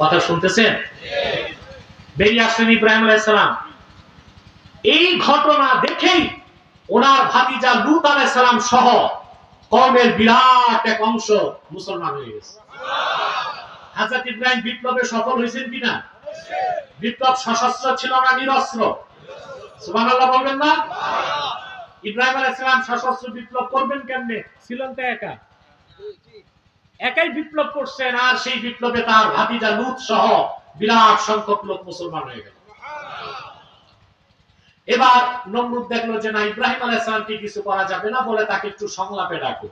কথা শুনতেছেন? বেরিয়ে আসলেন ইব্রাহিম আলাইসালাম এই ঘটনা দেখেই ওনার ভাতিজা লুত আলাইসালাম সহ কমের বিরাট এক অংশ মুসলমান হয়ে গেছে। হাজরত ইব্রাহিম বিপ্লবে সফল হয়েছেন কিনা? বিপ্লব সশস্ত্র ছিল না, নিরস্ত্র। সুবহানাল্লাহ বলবেন না? ইব্রাহিম আলাইসালাম সশস্ত্র বিপ্লব করবেন কেমনে? ছিলেন তো একা। একাই বিপ্লব করছেন আর সেই বিপ্লবে তার ভাতিজা লুত সহ বিরাট সংখ্যক লোক মুসলমান হয়ে গেল। এবার নমরুদ দেখল যে, না, ইব্রাহিম আলাইসালামকে কিছু করা যাবে না, বলে তাকে একটু সংলাপে ডাকো।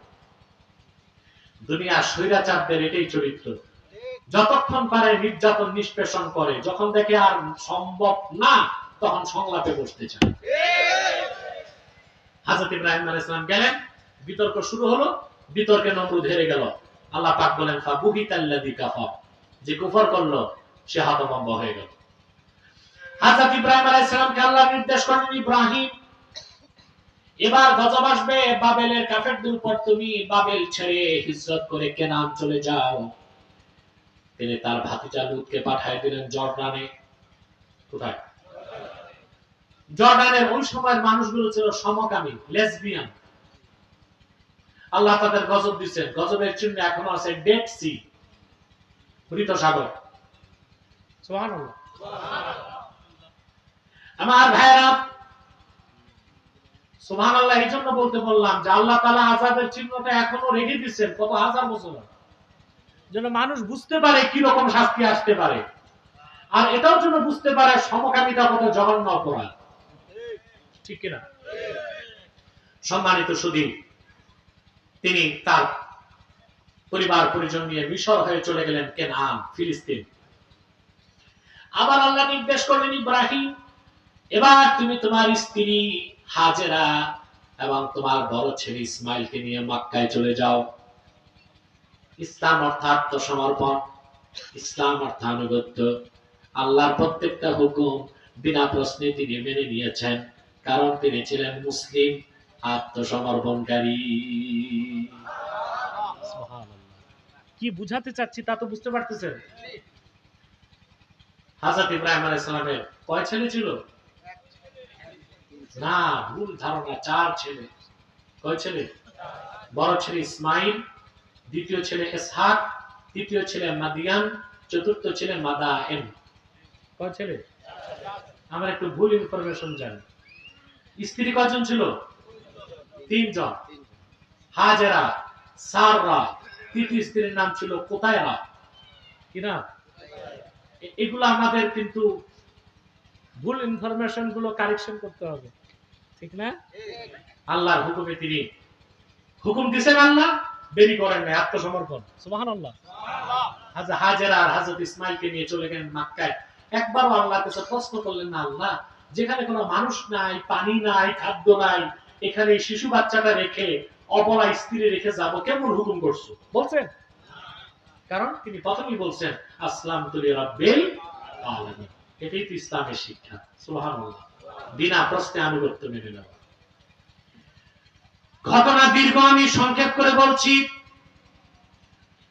দুনিয়া স্বৈরাচারদের এটাই চরিত্র। যতক্ষণ পারে নির্যাতন নিষ্পেষণ করে, যখন দেখে আর সম্ভব না, তখন সংলাপে বসতে চায়। হাজরত ইব্রাহিম আলাইসালাম গেলেন, বিতর্ক শুরু হলো, বিতর্কে নমরুদ হেরে গেল। আল্লাহ পাক বলেন, ফাবুহিতাল্লাযী কাফার। যে কুফর করল, সে হতভম্ব হয়ে গেল। হযরত ইব্রাহিম আলাইহিস সালামকে আল্লাহ নির্দেশ করলেন ইব্রাহিম, এবার গজব আসবে, বাবেলের কাফেরদের উপর তুমি বাবেল ছেড়ে হিজরত করে কেনান চলে যাও। তিনি তার ভাতিজা লুতকে পাঠায় দিলেন জর্ডানে। কোথায়? জর্ডানের ওই সময়ের মানুষগুলো ছিল সমকামী, লেসবিয়ান। আল্লাহ তাদের গজব দিচ্ছেন। গজবের চিহ্ন এখনও আছে ডেড সি মৃত সাগর। আমার ভাইরা সুবহানাল্লাহ এই জন্য বলতে বললাম যে আল্লাহ তাআলা আযাবের চিহ্নটা এখনও রেখে দিচ্ছেন কত হাজার বছর। যেন মানুষ বুঝতে পারে কি রকম শাস্তি আসতে পারে। আর এটাও যেন বুঝতে পারে সমকামিতা কত জঘন্য অপরাধ। ঠিক কিনা? সম্মানিত সুধী তিনি তার পরিবার, পরিজন নিয়ে মিশর হয়ে চলে গেলেন কেনান, ফিলিস্তিন। আবার আল্লাহ নির্দেশ করলেন, ইব্রাহিম, এবার তুমি তোমার স্ত্রী হাজেরা এবং তোমার বড় ছেলে ইসমাইলকে নিয়ে মক্কায় চলে যাও। ইসলাম অর্থাৎ আত্মসমর্পণ ইসলাম অর্থানুগত্য। আল্লাহর প্রত্যেকটা হুকুম বিনা প্রশ্নে তিনি মেনে নিয়েছেন, কারণ তিনি ছিলেন মুসলিম, আত্মসমর্পণকারী। কি বুঝাতে চাচ্ছি তা তো বুঝতে পারতেছেন? হাজরত ইব্রাহিম আলাইহিস সালামের কয় ছেলে ছিল? না, ভুল ধারণা, চার ছেলে। কয় ছেলে? বড় ছেলে ইসমাইল, দ্বিতীয় ছেলে ইসহাক, তৃতীয় ছেলে মাদিয়ান, চতুর্থ ছেলে মাদায়েন। কয় ছেলে? আমরা একটু ভুল ইনফরমেশন জানি। স্ত্রী কয়জন ছিল? তিনজন। হাজেরা, সাররা তৃতীয় স্ত্রীর নাম ছিল কোতায়রা। কি না? এ- এগুলো আমাদের কিন্তু ভুল ইনফরমেশনগুলো কারেকশন করতে হবে। ঠিক না? আল্লাহর হুকুমে তিনি হুকুম দিছেন আল্লাহ, দেরি করেন নাই, আত্মসমর্পণ। সুবহানাল্লাহ। হাজা হাজেরা আর হাজরত ইসমাইলকে নিয়ে চলে গেলেন মক্কায়। একবারও আল্লাহর কাছে প্রশ্ন করলেন না আল্লাহ, যেখানে কোনো মানুষ নাই, পানি নাই, খাদ্য নাই, এখানে শিশু বাচ্চাটা রেখে স্ত্রী রেখে যাব। কেমন হুকুম করছ? বলছেন। কারণ তিনি প্রথমেই বলছেন আসলাম তুলি রাব্বিল আলামিন। এটাই তো ইসলামের শিক্ষা। সুবহানাল্লাহ। বিনা প্রশ্নে আনুগত্য মেনে নেওয়া ঘটনা দীর্ঘ আমি সংক্ষেপ করে বলছি।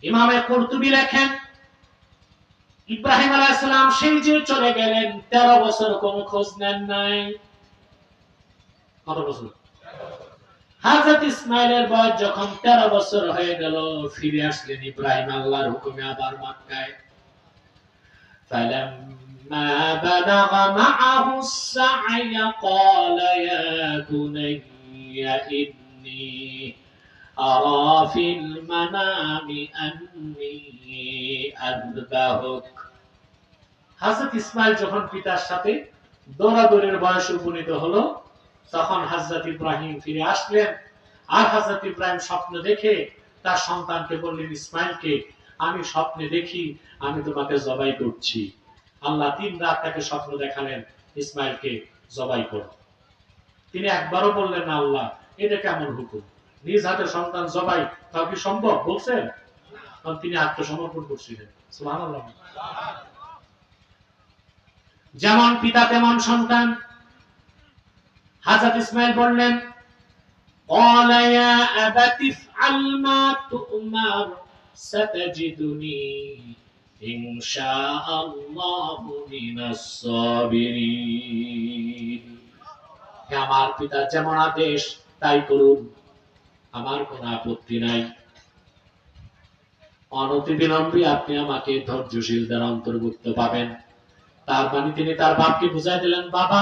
ইমামে কর্তুবী লেখেন ইব্রাহিম আলাইসালাম সেই যে চলে গেলেন তেরো বছর কোন খোঁজ নেন নাই। কত বছর? হাজরত ইসমাইলের বয়স যখন তেরো বছর হয়ে গেল ফিরে আসলেন ইব্রাহিম আল্লাহর হুকুমে আবার মক্কায় فلما بلغ معه السعي قال يا بني إني أرى في المنام أني أذبحك হাজরত ইসমাইল যখন পিতার সাথে দৌড়াদৌড়ের বয়স উপনীত হলো তখন হাজরত ইব্রাহিম ফিরে আসলেন। আর হাজরত ইব্রাহিম স্বপ্ন দেখে তার সন্তানকে বললেন, ইসমাইলকে আমি স্বপ্নে দেখি, আমি তোমাকে জবাই করছি। আল্লাহ তিন রাত তাকে স্বপ্ন দেখালেন, ইসমাইলকে জবাই করো। তিনি একবারও বললেন না আল্লাহ, এটা কেমন হুকুম? নিজ হাতে সন্তান জবাই তাও কি সম্ভব বলছেন? তখন তিনি আত্মসমর্পণ করছিলেন। সুবহানাল্লাহ। যেমন পিতা তেমন সন্তান হাজার ইসমাইল বললেন আমার পিতা, যেমন আদেশ, তাই করুন। আমার কোনো আপত্তি নাই। অনতিবিলম্বে আপনি আমাকে ধৈর্যশীলদের অন্তর্ভুক্ত পাবেন। তার মানে তিনি তার বাপকে বুঝাই দিলেন, বাবা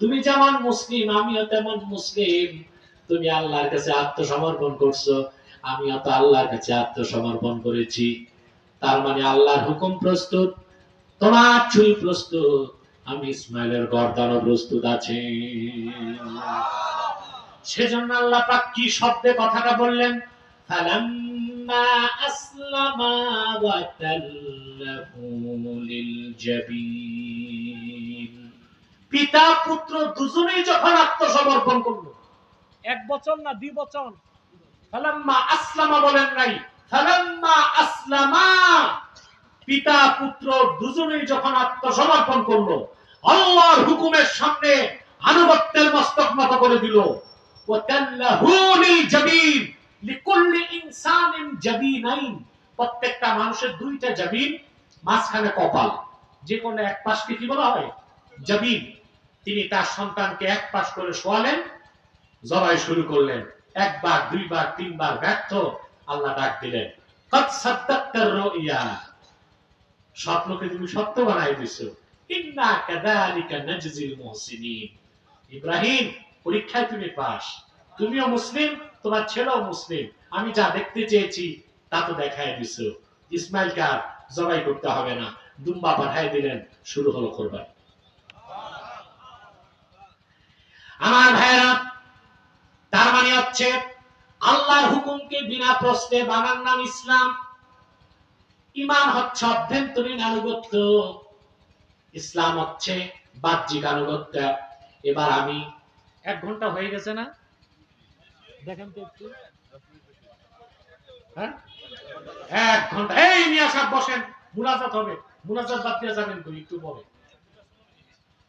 তুমি যেমন মুসলিম, আমিও তেমন মুসলিম। তুমি আল্লাহর কাছে আত্মসমর্পণ করছ, আমিও তো আল্লাহর কাছে আত্মসমর্পণ করেছি। তার মানে আল্লাহর হুকুম প্রস্তুত, তোমার ছুরি প্রস্তুত, আমি ইসমাইলের গর্দানও প্রস্তুত আছে। সেজন্য আল্লাহ পাক কি শব্দে কথাটা বললেন? ফালাম্মা আসলামা ওয়া তাল্লাহু লিলজাবিন পিতা পুত্র দুজনেই যখন আত্মসমর্পণ করল। এক বছর না দুই বছর ফালাম্মা আসলামা বলেন নাই। ফালাম্মা আসলামা। পিতা পুত্র দুজনেই যখন আত্মসমর্পণ করল আল্লাহর হুকুমের সামনে আনুগত্যের মস্তক নত করে দিল। ওয়াতাল্লাহু লিলজাবিন লিকুল্লি ইনসানিন জাবিনাইন। প্রত্যেকটা মানুষের দুইটা জাবিন মাঝখানে কপাল। যে কোনো এক পাশকে কি বলা হয়? জাবিন। তিনি তার সন্তানকে এক পাশ করে শোয়ালেন, জবাই শুরু করলেন। একবার, দুইবার, তিনবার ব্যর্থ আল্লাহ ডাক দিলেন স্বপ্নকে তুমি সত্য বানাই দিছো। ইব্রাহিম, পরীক্ষায় তুমি পাস তুমিও মুসলিম, তোমার ছেলেও মুসলিম। আমি যা দেখতে চেয়েছি, তা তো দেখাই দিছো। ইসমাইল কার জবাই করতে হবে না। দুম্বা পাঠাই দিলেন, শুরু হলো কোরবানি। আমার ভাইরা তার মানে হচ্ছে আল্লাহর হুকুমকে বিনা প্রশ্নে বানার নাম ইসলাম। ইমান হচ্ছে অভ্যন্তরীণ আনুগত্য। ইসলাম হচ্ছে বাহ্যিক আনুগত্য। এবার আমি এক ঘণ্টা হয়ে গেছে না? দেখেন তো একটু। হ্যাঁ? এক ঘণ্টা। এই নিয়ে সব বসেন। মুনাজাত হবে। মুনাজাত বাদ দিয়ে যাবেন তো একটু পরে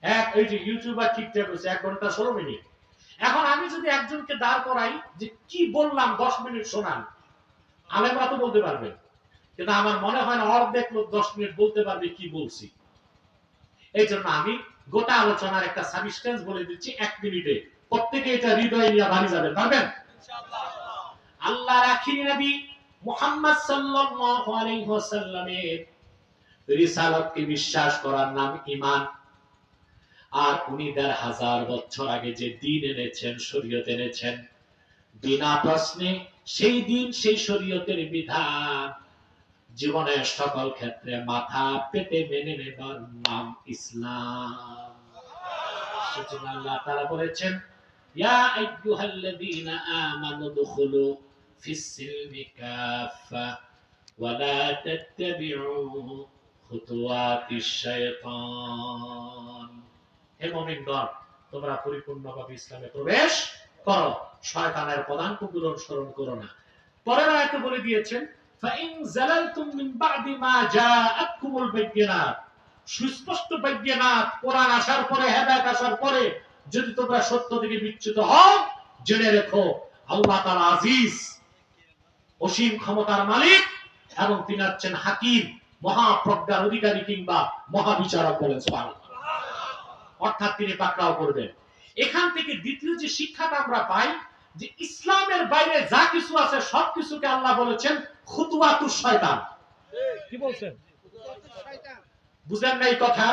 এক, এই যে ইউটিউবার ঠিকঠাক হয়েছে এক ঘণ্টা ষোলো মিনিট। এখন আমি যদি একজনকে দাঁড় করাই যে কি বললাম দশ মিনিট শোনান, আলেমরা তো বলতে পারবেন কিন্তু আমার মনে হয় না, অর্ধেক লোক দশ মিনিট বলতে পারবে কি বলছি। এই জন্য আমি গোটা আলোচনার একটা সাবস্টেন্স বলে দিচ্ছি এক মিনিটে। প্রত্যেকে এটা হৃদয় নিয়ে বাড়ি যাবেন, পারবেন? আল্লাহ রাখিনী নবী মুহাম্মদ সাল্লাল্লাহু আলাইহি ওয়াসাল্লামের রিসালাতকে বিশ্বাস করার নাম ঈমান। আর উনি দেড় হাজার বছর আগে যে দিন এনেছেন, শরীয়ত এনেছেন, বিনা প্রশ্নে সেই দিন, সেই শরীয়তের বিধান জীবনের সকল ক্ষেত্রে মাথা পেতে মেনে নেবার নাম ইসলাম। আল্লাহ তাআলা বলেছেন, ইয়া আইয়ুহাল্লাযীনা আমানু দুখুলু ফিস সিলমি কাফা ওয়া লা তাত্তাবিউ খুতুওয়াতিশ শাইতান। হে মুমিনগণ তোমরা পরিপূর্ণভাবে ইসলামে প্রবেশ করো শয়তানের পদাঙ্কগুলো অনুসরণ করো না পরের আয়াতে বলে দিয়েছেন فإن زللتم من بعد ما جاءتكم البينات সুস্পষ্ট বাইজ্ঞানাত কোরআন আসার পরে হেদায়েত আসার পরে যদি তোমরা সত্য থেকে বিচ্যুত হও জেনে রেখো আল্লাহ তাআলা আজিজ অসীম ক্ষমতার মালিক এবং তিনি হচ্ছেন হাকিম মহাপ্রজ্ঞার অধিকারী কিংবা মহাবিচারক বলেন সুবহানাল্লাহ অর্থাৎ তিনি পাকড়াও করবেন। এখান থেকে দ্বিতীয় যে শিক্ষাটা আমরা পাই যে ইসলামের বাইরে যা কিছু আছে সব কিছুকে আল্লাহ বলেছেন খুতুয়াতুর শয়তান। কি বলছেন? বুঝেন না এই কথা?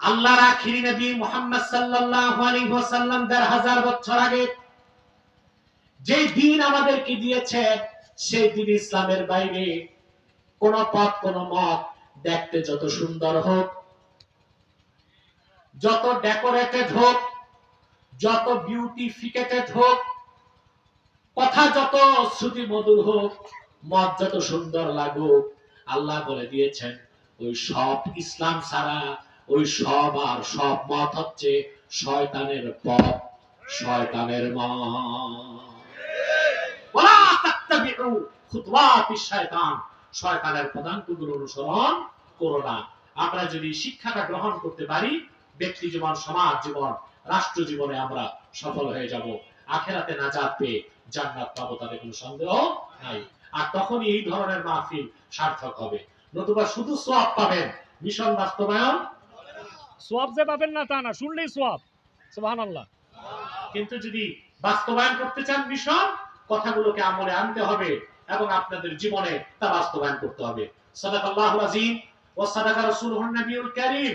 আল্লাহর আখিরি নবী মুহাম্মদ সাল্লাল্লাহু আলাইহি ওয়াসাল্লাম দেড় হাজার বছর আগে যে দিন আমাদেরকে দিয়েছে সেই দিন ইসলামের বাইরে কোন পথ কোন মত দেখতে যত সুন্দর হোক যত ডেকোরেটেড হোক, যত বিউটিফিকেটেড হোক, কথা যত শ্রুতি মধুর হোক, মত যত সুন্দর লাগুক, আল্লাহ বলে দিয়েছেন, ওই সব ইসলাম ছাড়া, ওই সব আর সব মত হচ্ছে শয়তানের পথ, শয়তানের শয়তান। শয়তানের পদাঙ্কগুলো অনুসরণ করো না। আমরা যদি শিক্ষাটা গ্রহণ করতে পারি ব্যক্তি জীবন সমাজ জীবন রাষ্ট্র জীবনে আমরা সফল হয়ে যাব। আখেরাতে নাজাত পেয়ে জান্নাত পাবো তাতে কোনো সন্দেহ নাই। আর তখন এই ধরনের মাহফিল সার্থক হবে। নতুবা শুধু সোয়াব পাবেন। মিশন বাস্তবায়ন সোয়াব যে পাবেন না তা না শুনলেই সোয়াব সুবহান আল্লাহ কিন্তু যদি বাস্তবায়ন করতে চান মিশন কথাগুলোকে আমলে আনতে হবে এবং আপনাদের জীবনে তা বাস্তবায়ন করতে হবে। সাদাকাল্লাহু আযীম ওয়া সাদাকা রাসূলুহুন নবিয়ুল কারীম।